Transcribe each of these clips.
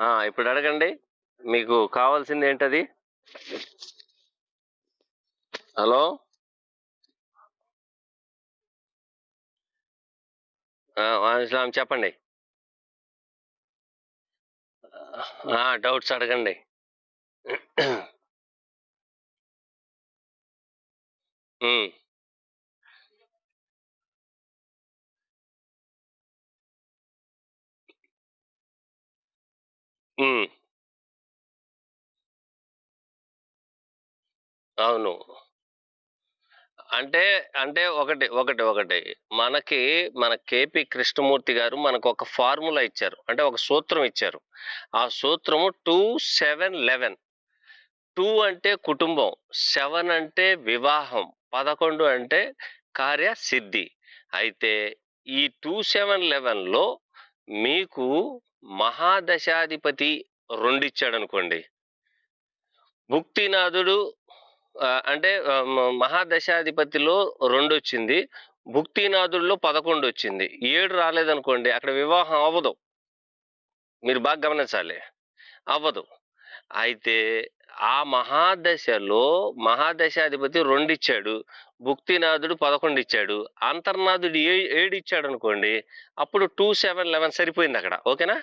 ఇప్పుడు అడగండి. మీకు కావాల్సింది ఏంటది హలో ఇస్లాం చెప్పండి. డౌట్స్ అడగండి. అవును. అంటే అంటే ఒకటి ఒకటి ఒకటి. మనకి మన కేపి కృష్ణమూర్తి గారు మనకు ఒక ఫార్ములా ఇచ్చారు. అంటే ఒక సూత్రం ఇచ్చారు. ఆ సూత్రము టూ సెవెన్ లెవెన్. టూ అంటే కుటుంబం. సెవెన్ అంటే వివాహం. పదకొండు అంటే కార్యసిద్ధి. అయితే ఈ టూ సెవెన్ లెవెన్లో మీకు మహాదశాధిపతి రెండిచ్చాడు అనుకోండి భుక్తినాథుడు అంటే మహాదశాధిపతిలో రెండు వచ్చింది భుక్తినాథుడిలో పదకొండు వచ్చింది ఏడు రాలేదనుకోండి అక్కడ వివాహం అవ్వదు. మీరు బాగా గమనించాలి. అవ్వదు. అయితే ఆ మహాదశలో మహాదశాధిపతి రెండు ఇచ్చాడు భుక్తినాథుడు పదకొండు ఇచ్చాడు అంతర్నాథుడు ఏ ఏడు ఇచ్చాడు అనుకోండి అప్పుడు టూ సెవెన్ లెవెన్ సరిపోయింది అక్కడ ఓకేనా?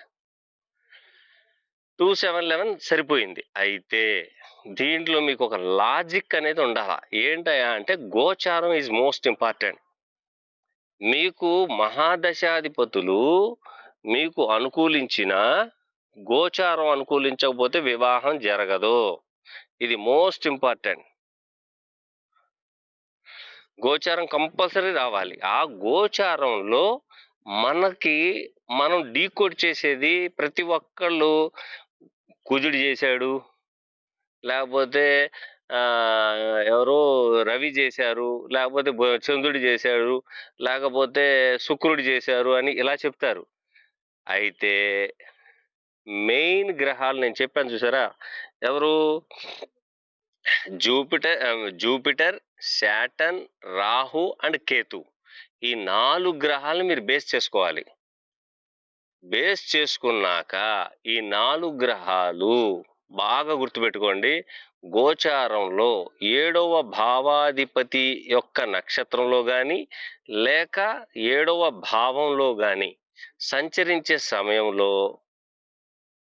టూ సెవెన్ లెవెన్ సరిపోయింది. అయితే దీంట్లో మీకు ఒక లాజిక్ అనేది ఉండాలా? ఏంటయా అంటే గోచారం ఈజ్ మోస్ట్ ఇంపార్టెంట్. మీకు మహాదశాధిపతులు మీకు అనుకూలించిన గోచారం అనుకూలించకపోతే వివాహం జరగదు. ఇది మోస్ట్ ఇంపార్టెంట్. గోచారం కంపల్సరీ రావాలి. ఆ గోచారంలో మనకి మనం డీకోడ్ చేసేది ప్రతి ఒక్కళ్ళు కుజుడు చేశాడు. లేకపోతే ఎవరో రవి చేశారు. లేకపోతే చంద్రుడు చేశారు లేకపోతే శుక్రుడు చేశారు అని ఇలా చెప్తారు. అయితే మెయిన్ గ్రహాలు నేను చెప్పాను చూసారా? ఎవరు? Jupiter Jupiter Saturn Rahu and Ketu. ఈ నాలుగు గ్రహాలను మీరు బేస్ చేసుకోవాలి. బేస్ చేసుకున్నాక ఈ నాలుగు గ్రహాలు బాగా గుర్తుపెట్టుకోండి. గోచారంలో ఏడవ భావాధిపతి యొక్క నక్షత్రంలో కానీ లేక ఏడవ భావంలో కానీ సంచరించే సమయంలో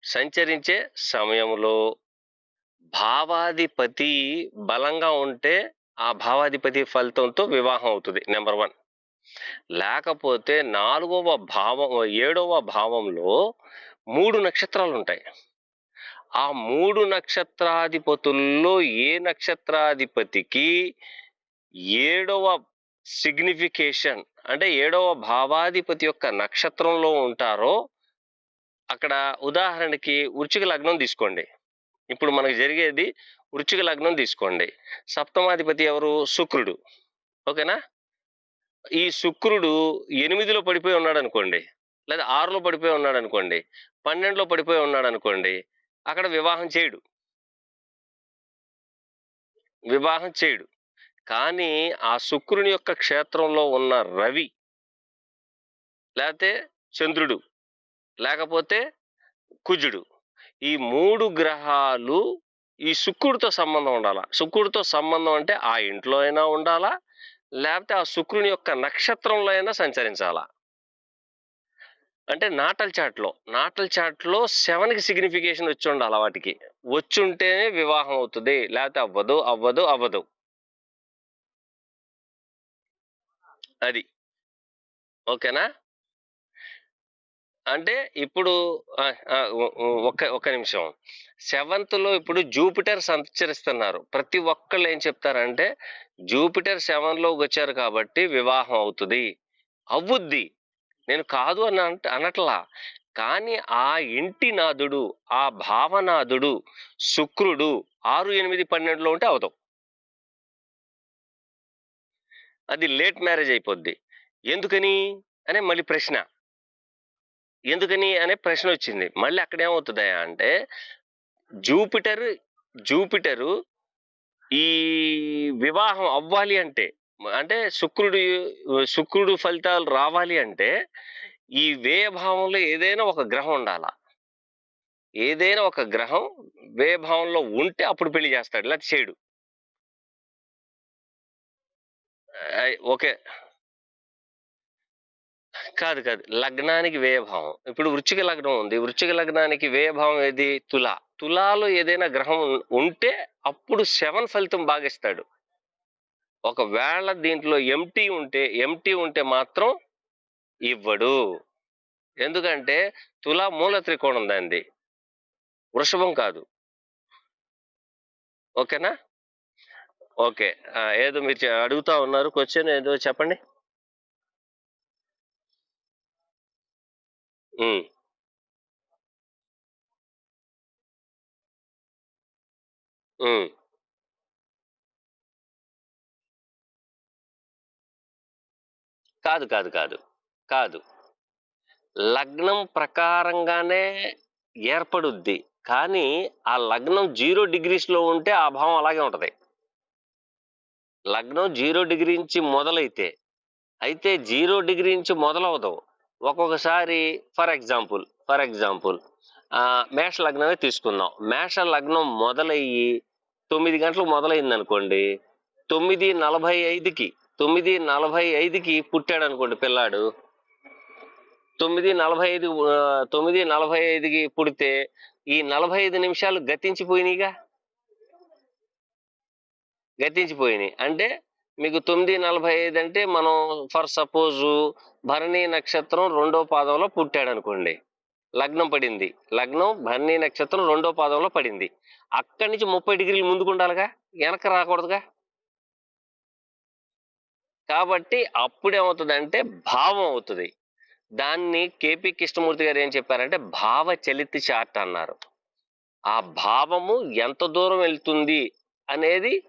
సంచరించే సమయంలో భావాధిపతి బలంగా ఉంటే ఆ భావాధిపతి ఫలితంతో వివాహం అవుతుంది. Number one. లేకపోతే నాలుగవ భావం ఏడవ భావంలో మూడు నక్షత్రాలు ఉంటాయి ఆ మూడు నక్షత్రాధిపతుల్లో ఏ నక్షత్రాధిపతికి ఏడవ సిగ్నిఫికేషన్ అంటే ఏడవ భావాధిపతి యొక్క నక్షత్రంలో ఉంటారో అక్కడ ఉదాహరణకి వృచ్చిక లగ్నం తీసుకోండి. ఇప్పుడు మనకు జరిగేది వృచ్చిక లగ్నం తీసుకోండి. సప్తమాధిపతి ఎవరు? శుక్రుడు. ఓకేనా? ఈ శుక్రుడు ఎనిమిదిలో పడిపోయి ఉన్నాడు అనుకోండి లేదా ఆరులో పడిపోయి ఉన్నాడు అనుకోండి పన్నెండులో పడిపోయి ఉన్నాడు అనుకోండి అక్కడ వివాహం చేయడు. వివాహం చేయడు. కానీ ఆ శుక్రుని యొక్క క్షేత్రంలో ఉన్న రవి లేకపోతే చంద్రుడు లేకపోతే కుజుడు ఈ మూడు గ్రహాలు ఈ శుక్రుడితో సంబంధం ఉండాలా? శుక్రుడితో సంబంధం అంటే ఆ ఇంట్లో అయినా ఉండాలా? లేకపోతే ఆ శుక్రుని యొక్క నక్షత్రంలో అయినా సంచరించాలా? అంటే నాటల్ చాట్లో నాటల్ చాట్లో సెవెన్కి సిగ్నిఫికేషన్ వచ్చి ఉండాలి వాటికి? వచ్చుంటేనే వివాహం అవుతుంది లేకపోతే అవ్వదు అవ్వదు అవ్వదు. అది. ఓకేనా? అంటే ఇప్పుడు ఒక ఒక్క ఒక్క నిమిషం. సెవెంత్లో ఇప్పుడు జూపిటర్ సంచరిస్తున్నారు. ప్రతి ఒక్కళ్ళు ఏం చెప్తారంటే జూపిటర్ సెవెన్లోకి వచ్చారు కాబట్టి వివాహం అవుతుంది. అవ్వుద్ది నేను కాదు అని అంట అనట్లా. కానీ ఆ ఇంటి నాథుడు ఆ భావనాథుడు శుక్రుడు ఆరు ఎనిమిది పన్నెండులో ఉంటే అవుతాం. అది లేట్ మ్యారేజ్ అయిపోద్ది. ఎందుకని? అనే మళ్ళీ ప్రశ్న. ఎందుకని అనే ప్రశ్న వచ్చింది మళ్ళీ అక్కడ ఏమవుతుందా అంటే జూపిటర్ జూపిటరు ఈ వివాహం అవ్వాలి అంటే అంటే శుక్రుడు శుక్రుడు ఫలితాలు రావాలి అంటే ఈ వేయభావంలో ఏదైనా ఒక గ్రహం ఉండాల? ఏదైనా ఒక గ్రహం వేయభావంలో ఉంటే అప్పుడు పెళ్ళి చేస్తాడు లేకపోతే చేయడు ఓకే. కాదు కాదు. లగ్నానికి వ్యయభావం. ఇప్పుడు వృచ్చిక లగ్నం ఉంది. వృచ్చిక లగ్నానికి వ్యయభావం ఏది? తుల. తులాలో ఏదైనా గ్రహం ఉం- ఉంటే అప్పుడు సెవెన్ ఫలితం బాగిస్తాడు. ఒకవేళ దీంట్లో ఎంటీ ఉంటే ఎంటీ ఉంటే మాత్రం ఇవ్వడు. ఎందుకంటే తులా మూల త్రికోణం దాంది వృషభం కాదు. ఓకేనా? ఓకే. ఏదో మీరు అడుగుతా ఉన్నారు. క్వశ్చన్ ఏదో చెప్పండి. ఉమ్, కాదు కాదు కాదు. కాదు. లగ్నం ప్రకారంగానే ఏర్పడుద్ది. కానీ ఆ లగ్నం జీరో డిగ్రీస్లో ఉంటే ఆ భావం అలాగే ఉంటది. లగ్నం జీరో డిగ్రీ నుంచి మొదలైతే అయితే జీరో డిగ్రీ నుంచి మొదలవదు. ఒక్కొక్కసారి ఫర్ ఎగ్జాంపుల్ ఫర్ ఎగ్జాంపుల్ మేష లగ్నమే తీసుకుందాం. మేష లగ్నం మొదలయ్యి తొమ్మిది గంటలకు మొదలైంది అనుకోండి తొమ్మిది నలభై ఐదుకి తొమ్మిది నలభై ఐదుకి పుట్టాడు అనుకోండి పిల్లాడు. తొమ్మిది నలభై ఐదు తొమ్మిది నలభై ఐదుకి పుడితే ఈ నలభై ఐదు నిమిషాలు గతించిపోయినాయిగా? గతించిపోయినాయి. అంటే మీకు తొమ్మిది నలభై ఐదు అంటే మనం ఫర్ సపోజ్ భరణి నక్షత్రం రెండో పాదంలో పుట్టాడు అనుకోండి లగ్నం పడింది. లగ్నం భరణి నక్షత్రం రెండో పాదంలో పడింది. అక్కడి నుంచి ముప్పై డిగ్రీలు ముందుకు ఉండాలిగా? వెనక రాకూడదుగా? కాబట్టి అప్పుడేమవుతుందంటే భావం అవుతుంది. దాన్ని కేపీ కృష్ణమూర్తి గారు ఏం చెప్పారంటే భావ చలిత చార్ట్ అన్నారు. ఆ భావము ఎంత దూరం వెళ్తుంది అనేది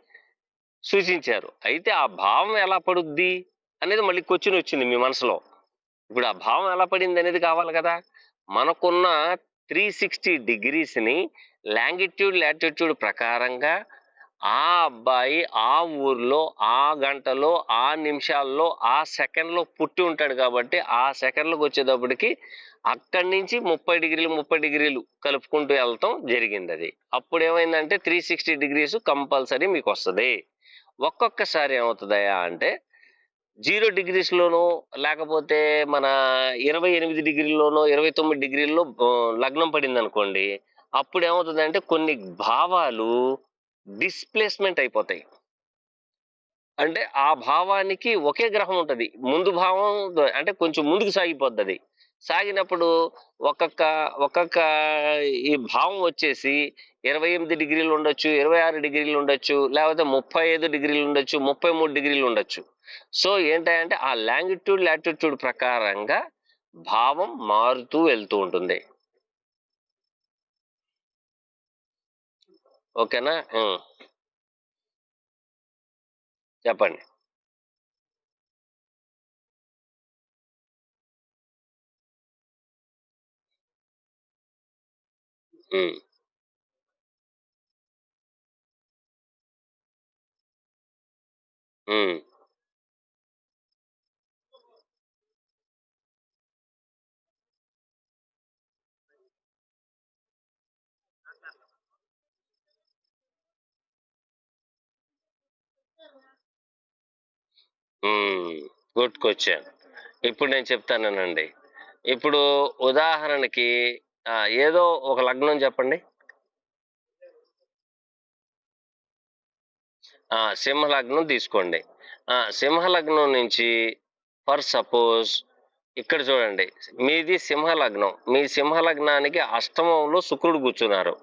సూచించారు. అయితే ఆ భావం ఎలా పడుద్ది? అనేది మళ్ళీ క్వశ్చన్ వచ్చింది మీ మనసులో. ఇప్పుడు ఆ భావం ఎలా పడింది అనేది కావాలి కదా? మనకున్న త్రీ సిక్స్టీ డిగ్రీస్ని లాంగిట్యూడ్ లాటిట్యూడ్ ప్రకారంగా ఆ అబ్బాయి ఆ ఊర్లో ఆ గంటలో ఆ నిమిషాల్లో ఆ సెకండ్లో పుట్టి ఉంటాడు కాబట్టి ఆ సెకండ్లకు వచ్చేటప్పటికి అక్కడి నుంచి ముప్పై డిగ్రీలు ముప్పై డిగ్రీలు కలుపుకుంటూ వెళ్తాం జరిగింది అది. అప్పుడు ఏమైందంటే త్రీ సిక్స్టీ డిగ్రీస్ కంపల్సరీ మీకు వస్తుంది. ఒక్కొక్కసారి ఏమవుతుందయా అంటే జీరో డిగ్రీస్లోనో లేకపోతే మన ఇరవై ఎనిమిది డిగ్రీల్లోనో ఇరవై తొమ్మిది డిగ్రీల్లో లగ్నం పడింది అనుకోండి అప్పుడు ఏమవుతుందంటే కొన్ని భావాలు డిస్ప్లేస్మెంట్ అయిపోతాయి. అంటే ఆ భావానికి ఒకే గ్రహం ఉంటుంది. ముందు భావం అంటే కొంచెం ముందుకు సాగిపోద్ది సాగినప్పుడు ఒక్కొక్క ఒక్కొక్క ఈ భావం వచ్చేసి ఇరవై ఎనిమిది డిగ్రీలు ఉండొచ్చు ఇరవై ఆరు డిగ్రీలు ఉండొచ్చు లేకపోతే ముప్పై ఐదు డిగ్రీలు ఉండొచ్చు ముప్పై మూడు డిగ్రీలు ఉండొచ్చు. సో ఏంటంటే ఆ లాంగిట్యూడ్ లాటిట్యూడ్ ప్రకారంగా భావం మారుతూ వెళ్తూ ఉంటుంది. ఓకేనా? ఉం. చెప్పండి. ఉం. గుడ్ క్వశ్చన్ ఇప్పుడు నేను చెప్తానండి ఇప్పుడు ఉదాహరణకి ఏదో ఒక లగ్నం చెప్పండి. ఆ, సింహ లగ్నం తీసుకోండి. ఆ, సింహ లగ్నం నుంచి ఫర్ సపోజ్ ఇక్కడ చూడండి మీది సింహ లగ్నం మీ సింహ లగ్నానికి అష్టమంలో శుక్రుడు కూర్చున్నారు.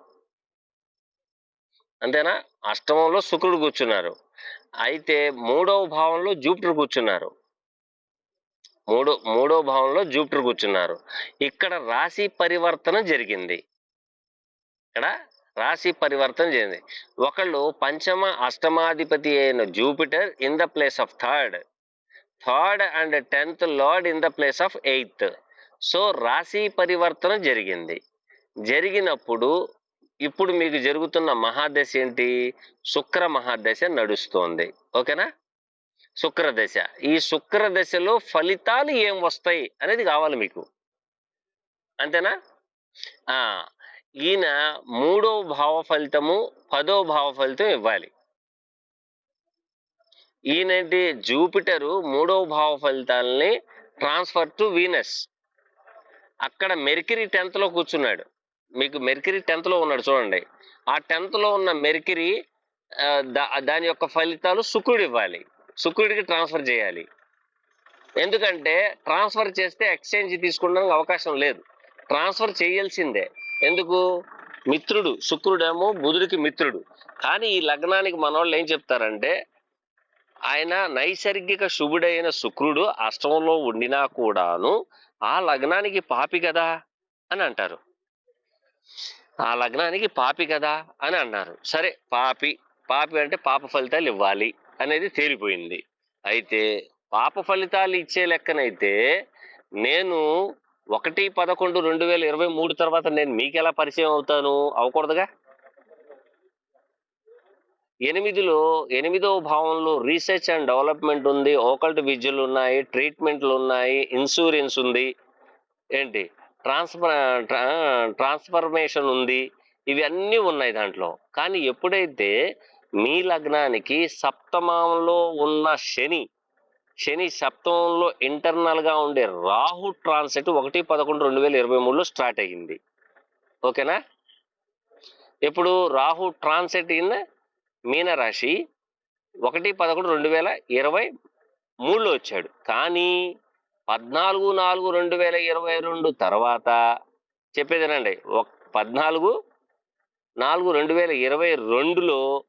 అంతేనా? అష్టమంలో శుక్రుడు కూర్చున్నారు. అయితే మూడవ భావంలో జూపిటర్ కూర్చున్నారు. మూడో మూడో భావంలో జూపిటర్ కూర్చున్నారు. ఇక్కడ రాశి పరివర్తన జరిగింది. ఇక్కడ రాశి పరివర్తన జరిగింది ఒకళ్ళు పంచమ అష్టమాధిపతి అయిన Jupiter in the place of third. Third and tenth lord in the place of eighth. So రాశి పరివర్తన జరిగింది. జరిగినప్పుడు ఇప్పుడు మీకు జరుగుతున్న మహాదశ ఏంటి? శుక్ర మహాదశ నడుస్తోంది. ఓకేనా? శుక్ర దశ. ఈ శుక్ర దశలో ఫలితాలు ఏం వస్తాయి అనేది కావాలి మీకు. అంతేనా? ఆ ఈయన మూడో భావ ఫలితము పదో భావ ఫలితం ఇవ్వాలి. ఈయనంటి? జూపిటరు మూడో భావ ఫలితాలని ట్రాన్స్ఫర్ టు వీనస్. అక్కడ మెర్కిరీ టెన్త్లో కూర్చున్నాడు. మీకు మెర్కిరీ టెన్త్లో ఉన్నాడు చూడండి. ఆ టెన్త్లో ఉన్న మెర్కిరీ దా- దాని యొక్క ఫలితాలు శుక్రుడు ఇవ్వాలి. శుక్రుడికి ట్రాన్స్ఫర్ చేయాలి. ఎందుకంటే ట్రాన్స్ఫర్ చేస్తే ఎక్స్చేంజ్ తీసుకోవడానికి అవకాశం లేదు. ట్రాన్స్ఫర్ చేయాల్సిందే. ఎందుకు? మిత్రుడు శుక్రుడేమో బుధుడికి మిత్రుడు. కానీ ఈ లగ్నానికి మనోళ్ళు ఏం చెప్తారంటే ఆయన నైసర్గిక శుభుడైన శుక్రుడు అష్టమంలో ఉండినా కూడాను ఆ లగ్నానికి పాపి కదా అని అంటారు. ఆ లగ్నానికి పాపి కదా అని అన్నారు. సరే పాపి పాపి అంటే పాప ఫలితాలు ఇవ్వాలి అనేది తేలిపోయింది. అయితే పాప ఫలితాలు ఇచ్చే లెక్కనైతే నేను ఒకటి పదకొండు రెండు వేల ఇరవై మూడు తర్వాత నేను మీకు ఎలా పరిచయం అవుతాను? అవకూడదుగా? ఎనిమిదిలో ఎనిమిదో భావంలో రీసెర్చ్ అండ్ డెవలప్మెంట్ ఉంది ఓకల్ట్ విద్యలు ఉన్నాయి ట్రీట్మెంట్లు ఉన్నాయి ఇన్సూరెన్స్ ఉంది. ఏంటి? ట్రాన్స్ఫర్ ట్రాన్స్ఫర్మేషన్ ఉంది. ఇవన్నీ ఉన్నాయి దాంట్లో. కానీ ఎప్పుడైతే మీ లగ్నానికి సప్తమంలో ఉన్న శని శని సప్తమంలో ఇంటర్నల్గా ఉండే రాహు ట్రాన్సెట్ ఒకటి పదకొండు రెండు వేల ఇరవై మూడులో స్టార్ట్ అయ్యింది. ఓకేనా? ఇప్పుడు రాహు ట్రాన్సెట్ ఇన్ మీనరాశి ఒకటి పదకొండు రెండు వేల ఇరవై మూడులో వచ్చాడు. కానీ పద్నాలుగు నాలుగు రెండు వేల ఇరవై రెండు తర్వాత చెప్పేదేనండి ఒక పద్నాలుగు నాలుగు రెండు వేల ఇరవై రెండులో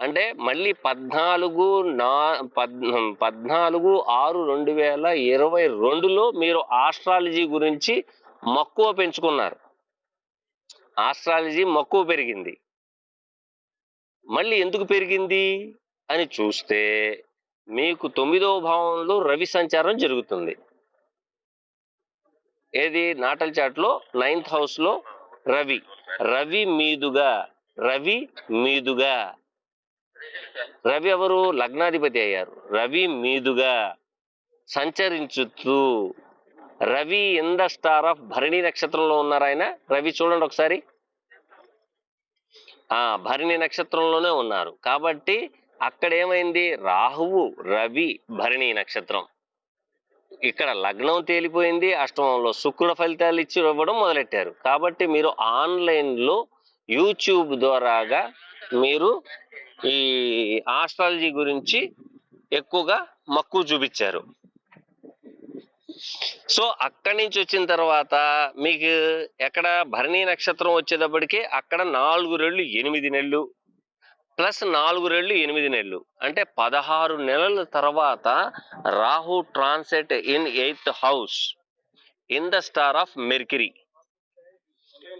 అంటే మళ్ళీ పద్నాలుగు నా పద్ పద్నాలుగు ఆరు రెండు వేల ఇరవై రెండులో మీరు ఆస్ట్రాలజీ గురించి మక్కువ పెంచుకున్నారు. ఆస్ట్రాలజీ మక్కువ పెరిగింది. మళ్ళీ ఎందుకు పెరిగింది? అని చూస్తే మీకు తొమ్మిదవ భావంలో రవి సంచారం జరుగుతుంది. ఏది? నాటల్ చాట్లో నైన్త్ హౌస్లో రవి. రవి మీదుగా రవి మీదుగా. రవి ఎవరు? లగ్నాధిపతి అయ్యారు. రవి మీదుగా సంచరించుతూ Ravi in the star of Bharani నక్షత్రంలో ఉన్నారు ఆయన. రవి చూడండి ఒకసారి. ఆ భరణి నక్షత్రంలోనే ఉన్నారు. కాబట్టి అక్కడ ఏమైంది? రాహువు రవి భరణి నక్షత్రం. ఇక్కడ లగ్నం తేలిపోయింది. అష్టమంలో శుక్రుడు ఫలితాలు ఇచ్చి ఇవ్వడం మొదలెట్టారు. కాబట్టి మీరు ఆన్లైన్లో యూట్యూబ్ ద్వారాగా మీరు ఈ ఆస్ట్రాలజీ గురించి ఎక్కువగా మక్కువ చూపించారు. సో అక్కడి నుంచి వచ్చిన తర్వాత మీకు ఎక్కడ భరణి నక్షత్రం వచ్చేటప్పటికి అక్కడ నాలుగు రెళ్ళు ఎనిమిది నెలలు ప్లస్ నాలుగు రెళ్ళు ఎనిమిది నెలలు. అంటే పదహారు నెలల తర్వాత Rahu transit in eighth house in the star of Mercury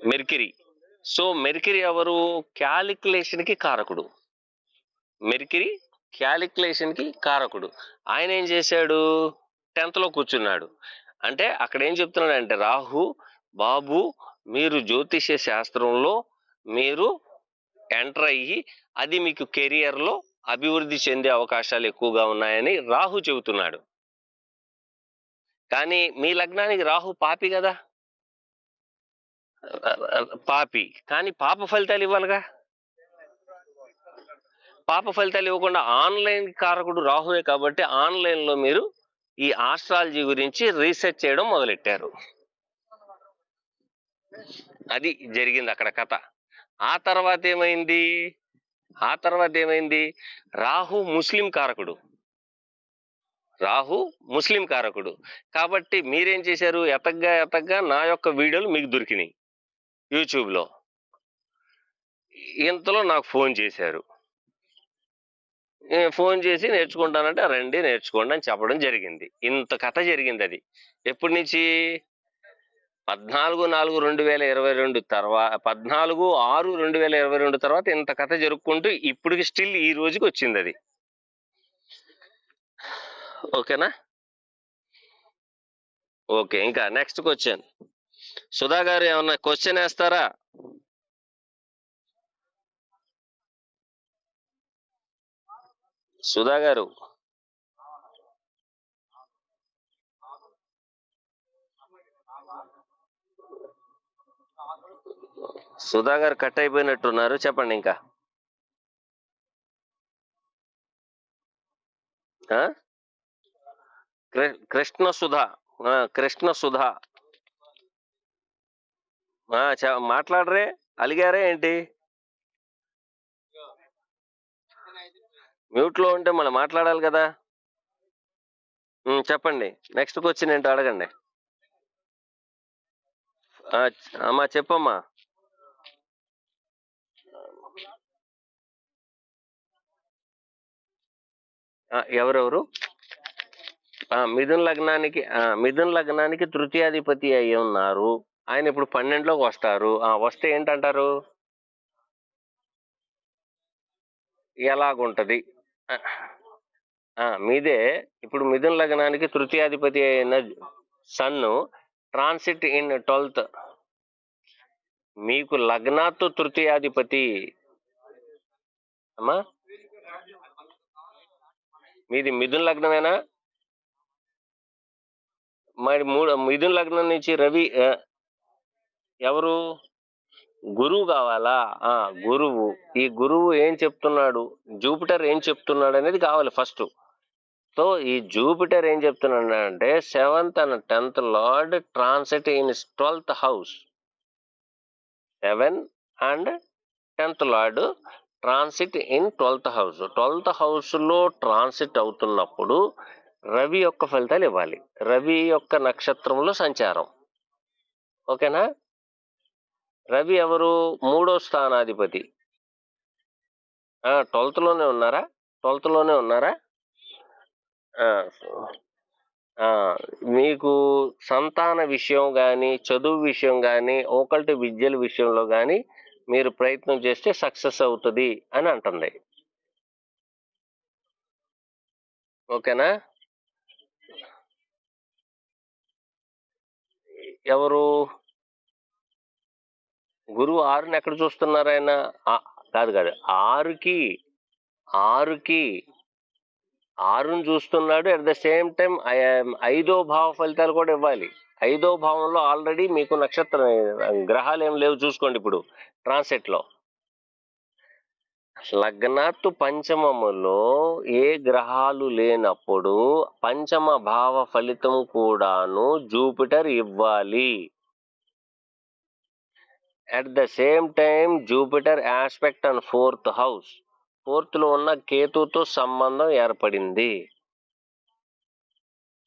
Mercury so Mercury ఎవరు? క్యాలిక్యులేషన్కి కారకుడు. మెర్కిరీ క్యాలిక్యులేషన్కి కారకుడు. ఆయన ఏం చేశాడు? టెన్త్లో కూర్చున్నాడు. అంటే అక్కడ ఏం చెప్తున్నాడు అంటే రాహు బాబు మీరు జ్యోతిష్య శాస్త్రంలో మీరు ఎంటర్ అయ్యి అది మీకు కెరియర్లో అభివృద్ధి చెందే అవకాశాలు ఎక్కువగా ఉన్నాయని రాహు చెబుతున్నాడు. కానీ మీ లగ్నానికి రాహు పాపి కదా? పాపి. కానీ పాప ఫలితాలు ఇవ్వాలిగా. పాప ఫలితాలు ఇవ్వకుండా ఆన్లైన్ కారకుడు రాహువే కాబట్టి ఆన్లైన్లో మీరు ఈ ఆస్ట్రాలజీ గురించి రీసెర్చ్ చేయడం మొదలెట్టారు. అది జరిగింది అక్కడ కథ. ఆ తర్వాత ఏమైంది? ఆ తర్వాత ఏమైంది? రాహు ముస్లిం కారకుడు. రాహు ముస్లిం కారకుడు. కాబట్టి మీరేం చేశారు? ఎతగ్గా ఎతగ్గా నా యొక్క వీడియోలు మీకు దొరికినాయి. యూట్యూబ్లో. ఇంతలో నాకు ఫోన్ చేశారు. ఫోన్ చేసి నేర్చుకుంటానంటే రండి నేర్చుకోండి అని చెప్పడం జరిగింది. ఇంత కథ జరిగింది అది ఎప్పటి నుంచి? పద్నాలుగు నాలుగు రెండు వేల ఇరవై రెండు తర్వాత పద్నాలుగు ఆరు రెండు వేల ఇరవై రెండు తర్వాత ఇంత కథ జరుపుకుంటూ ఇప్పటికి స్టిల్ ఈ రోజుకి వచ్చింది అది ఓకేనా? ఓకే ఇంకా నెక్స్ట్ క్వశ్చన్. సుధా గారు ఏమన్నా క్వశ్చన్ వేస్తారా? సుధా గారు. సుధా గారు కట్ అయిపోయినట్టున్నారు. చెప్పండి ఇంకా. ఆ? కృష్ణ సుధా. ఆ, కృష్ణ సుధా. మాట్లాడరే అలిగారే ఏంటి? మ్యూట్లో ఉంటే మళ్ళీ మాట్లాడాలి కదా. చెప్పండి. నెక్స్ట్ క్వశ్చన్ ఏంటో అడగండి. అమ్మా చెప్పమ్మా. ఎవరెవరు? మిథున్ లగ్నానికి మిథున్ లగ్నానికి తృతీయాధిపతి అయి ఉన్నారు. ఆయన ఇప్పుడు పన్నెండులోకి వస్తారు. వస్తే ఏంటంటారు? ఎలాగుంటది? మీదే. ఇప్పుడు మిథున్ లగ్నానికి తృతీయాధిపతి అయిన సన్ను ట్రాన్సిట్ ఇన్ ట్వెల్త్. మీకు లగ్నాత్తు తృతీయాధిపతి. అమ్మా. మీది మిథున్ లగ్నమేనా? మరి మూడు మిథున్ లగ్నం నుంచి రవి ఎవరు? గురువు కావాలా? ఆ గురువు. ఈ గురువు ఏం చెప్తున్నాడు? జూపిటర్ ఏం చెప్తున్నాడు అనేది కావాలి ఫస్ట్. సో ఈ జూపిటర్ ఏం చెప్తున్నాడు అంటే seventh and tenth lord transit in twelfth house. Seven and tenth lord transit in twelfth house. Twelfth హౌస్లో ట్రాన్సిట్ అవుతున్నప్పుడు రవి యొక్క ఫలితాలు ఇవ్వాలి. రవి యొక్క నక్షత్రంలో సంచారం. ఓకేనా? రవి ఎవరు? మూడో స్థానాధిపతి. ట్వెల్త్లోనే ఉన్నారా? ట్వెల్త్లోనే ఉన్నారా? మీకు సంతాన విషయం కానీ చదువు విషయం కానీ ఒకటి విద్యల విషయంలో కానీ మీరు ప్రయత్నం చేస్తే సక్సెస్ అవుతుంది అని అంటుంది. ఓకేనా? ఎవరు? గురువు ఆరుని ఎక్కడ చూస్తున్నారు ఆయన? కాదు కాదు. ఆరుకి ఆరుకి ఆరుని చూస్తున్నాడు. అట్ ద సేమ్ టైం ఐదో భావ ఫలితాలు కూడా ఇవ్వాలి. ఐదో భావంలో ఆల్రెడీ మీకు నక్షత్ర గ్రహాలు ఏం లేవు చూసుకోండి ఇప్పుడు. ట్రాన్సెట్లో లగ్నాత్తు పంచమములో ఏ గ్రహాలు లేనప్పుడు పంచమ భావ ఫలితం కూడాను జూపిటర్ ఇవ్వాలి. At the same time Jupiter aspect and fourth house ఫోర్త్లో ఉన్న కేతుతో సంబంధం ఏర్పడింది.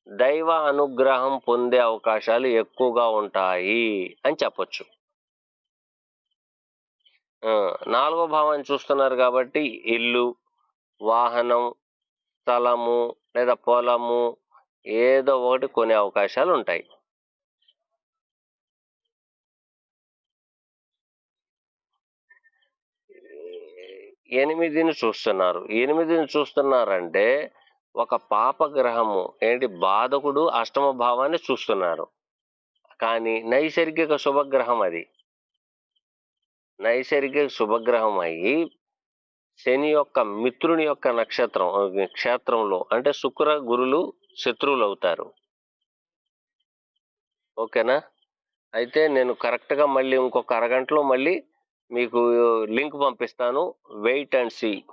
దైవ అనుగ్రహం పొందే అవకాశాలు ఎక్కువగా ఉంటాయి అని చెప్పొచ్చు. నాలుగో భావాన్ని చూస్తున్నారు కాబట్టి ఇల్లు వాహనం స్థలము లేదా పొలము ఏదో ఒకటి కొనే అవకాశాలు ఉంటాయి. ఎనిమిదిని చూస్తున్నారు. ఎనిమిదిని చూస్తున్నారంటే ఒక పాపగ్రహము ఏంటి? బాధకుడు అష్టమ భావాన్ని చూస్తున్నారు. కానీ నైసర్గిక శుభగ్రహం అది. నైసర్గిక శుభగ్రహం అయ్యి శని యొక్క మిత్రుని యొక్క నక్షత్రం క్షేత్రంలో అంటే శుక్ర గురులు శత్రువులు అవుతారు. ఓకేనా? అయితే నేను కరెక్ట్గా మళ్ళీ ఇంకొక అరగంటలో మళ్ళీ మీకు లింక్ పంపిస్తాను. Wait and see.